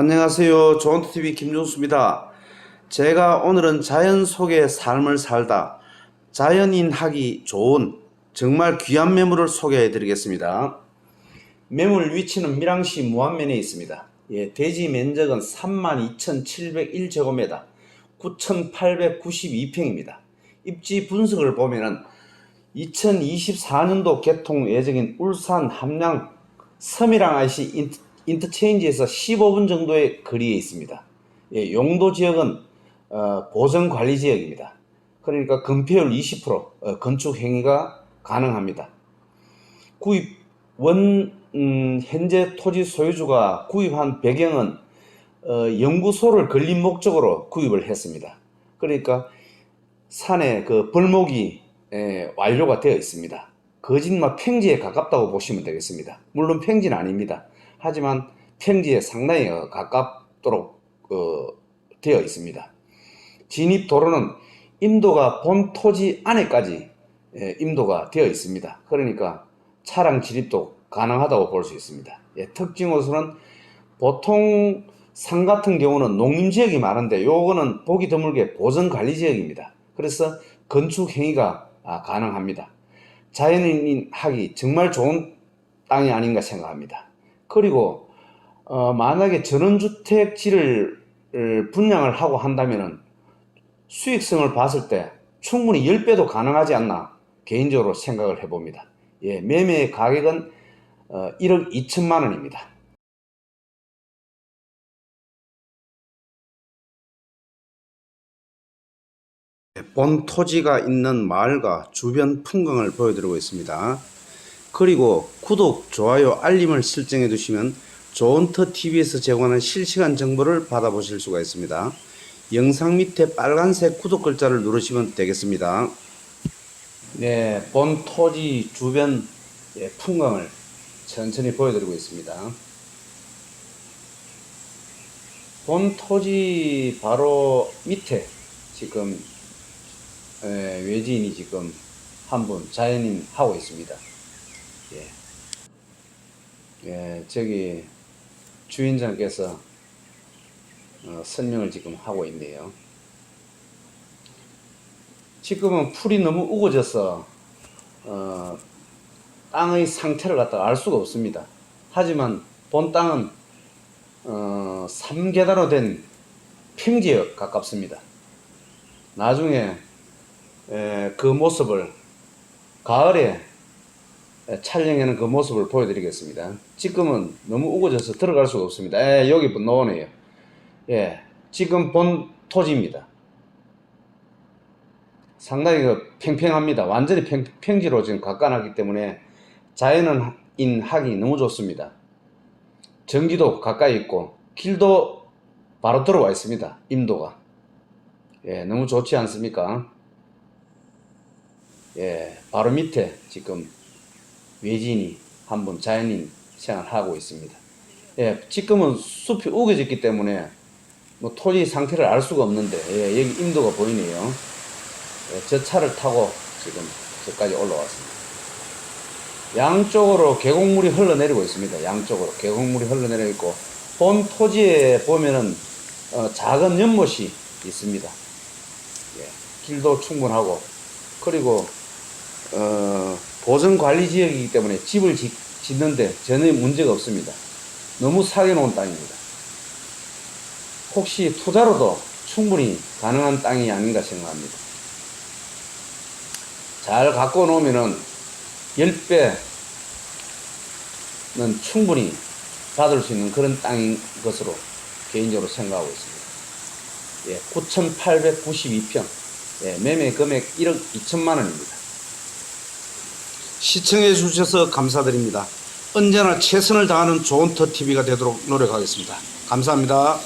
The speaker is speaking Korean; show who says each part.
Speaker 1: 안녕하세요. 조원TV 김종수입니다. 제가 오늘은 자연 속의 삶을 살다 자연인 하기 좋은 정말 귀한 매물을 소개해 드리겠습니다. 매물 위치는 밀양시 무안면에 있습니다. 예, 대지 면적은 32,701제곱미터, 9,892평입니다. 입지 분석을 보면은 2024년도 개통 예정인 울산 함양 섬이랑 IC 인터, 인터체인지에서 15분 정도의 거리에 있습니다. 예, 용도 지역은 어, 보전 관리 지역입니다. 그러니까 건폐율 20% 어, 건축 행위가 가능합니다. 구입 원 음, 현재 토지 소유주가 구입한 배경은 어, 연구소를 건립 목적으로 구입을 했습니다. 그러니까 산에 그 벌목이 에, 완료가 되어 있습니다. 거짓말 평지에 가깝다고 보시면 되겠습니다. 물론 평지는 아닙니다. 하지만 평지에 상당히 어, 가깝도록 어, 되어 있습니다. 진입 도로는 임도가 본 토지 안에까지 예, 임도가 되어 있습니다. 그러니까 차량 진입도 가능하다고 볼 수 있습니다. 예, 특징으로서는 보통 산 같은 경우는 농림 지역이 많은데 요거는 보기 드물게 보전 관리 지역입니다. 그래서 건축 행위가 아, 가능합니다. 자연인 하기 정말 좋은 땅이 아닌가 생각합니다. 그리고 어, 만약에 전원주택지를 을 분양을 하고 한다면은 수익성을 봤을 때 충분히 10배도 가능하지 않나 개인적으로 생각을 해봅니다. 예, 매매 가격은 어, 1억 2천만 원입니다. 본 토지가 있는 마을과 주변 풍광을 보여드리고 있습니다. 그리고 구독, 좋아요, 알림을 설정해 두시면 좋은터 TV에서 제공하는 실시간 정보를 받아보실 수가 있습니다. 영상 밑에 빨간색 구독 글자를 누르시면 되겠습니다. 네, 본 토지 주변 예, 풍광을 천천히 보여드리고 있습니다. 본 토지 바로 밑에 지금 에, 외지인이 지금 한 분 자연인 하고 있습니다. 예. 예, 저기 주인장께서 어, 설명을 지금 하고 있네요. 지금은 풀이 너무 우거져서 어, 땅의 상태를 갖다가 알 수가 없습니다. 하지만 본 땅은 어, 3계단으로 된 평지에 가깝습니다. 나중에 에, 그 모습을 가을에 촬영하는 그 모습을 보여드리겠습니다. 지금은 너무 우거져서 들어갈 수가 없습니다. 에, 여기 나오네요. 예, 지금 본 토지입니다. 상당히 그 팽팽합니다. 완전히 평, 평지로 지금 가까나기 때문에 자연인 하기 너무 좋습니다. 전기도 가까이 있고 길도 바로 들어와 있습니다. 임도가. 예, 너무 좋지 않습니까? 예, 바로 밑에 지금 외진이 한 분 자연인 생활하고 있습니다. 예, 지금은 숲이 우겨졌기 때문에 뭐 토지 상태를 알 수가 없는데 예, 여기 임도가 보이네요. 예, 저 차를 타고 지금 저까지 올라왔습니다. 양쪽으로 계곡물이 흘러내리고 있습니다. 양쪽으로 계곡물이 흘러내리고 있고 본 토지에 보면은 어, 작은 연못이 있습니다. 예, 길도 충분하고 그리고 어, 보전 관리 지역이기 때문에 집을 짓, 짓는데 전혀 문제가 없습니다. 너무 사게 놓은 땅입니다. 혹시 투자로도 충분히 가능한 땅이 아닌가 생각합니다. 잘 갖고 놓으면은 10배는 충분히 받을 수 있는 그런 땅인 것으로 개인적으로 생각하고 있습니다. 예, 9,892평. 예, 매매 금액 1억 2천만 원입니다. 시청해 주셔서 감사드립니다. 언제나 최선을 다하는 좋은 터 TV가 되도록 노력하겠습니다. 감사합니다.